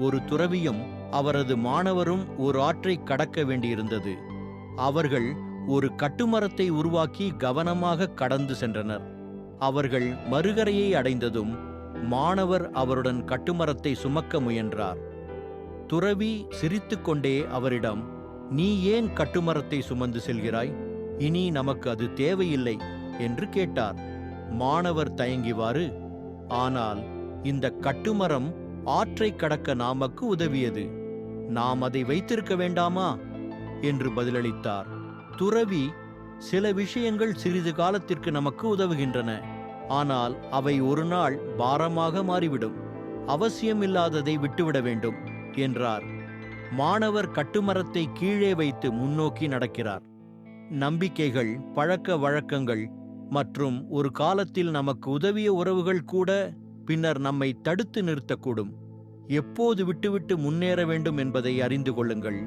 ஒரு துறவியும் அவரது மாணவரும் ஒரு ஆற்றை கடக்க வேண்டியிருந்தது. அவர்கள் ஒரு கட்டுமரத்தை உருவாக்கி கவனமாக கடந்து சென்றனர். அவர்கள் மறுகரையை அடைந்ததும் மாணவர் அவருடன் கட்டுமரத்தை சுமக்க முயன்றார். துறவி சிரித்துக்கொண்டே அவரிடம் நீ ஏன் கட்டுமரத்தை சுமந்து செல்கிறாய்? இனி நமக்கு அது தேவையில்லை என்று கேட்டார். மாணவர் தயங்கிவாறு ஆனால் இந்த கட்டுமரம் ஆற்றை கடக்க நாமக்கு உதவியது. நாம் அதை வைத்திருக்க வேண்டாமா? என்று பதிலளித்தார். துறவி சில விஷயங்கள் சிறிது காலத்திற்கு நமக்கு உதவுகின்றன. ஆனால் அவை ஒரு நாள் பாரமாக மாறிவிடும். அவசியமில்லாததை விட்டுவிட வேண்டும் என்றார். மாணவர் கட்டுமரத்தை கீழே வைத்து முன்னோக்கி நடக்கிறார். நம்பிக்கைகள் பழக்க வழக்கங்கள் மற்றும் ஒரு காலத்தில் நமக்கு உதவிய உறவுகள் கூட பின்னர் நம்மை தடுத்து நிறுத்தக்கூடும். எப்போது விட்டுவிட்டு முன்னேற வேண்டும் என்பதை அறிந்து கொள்ளுங்கள்.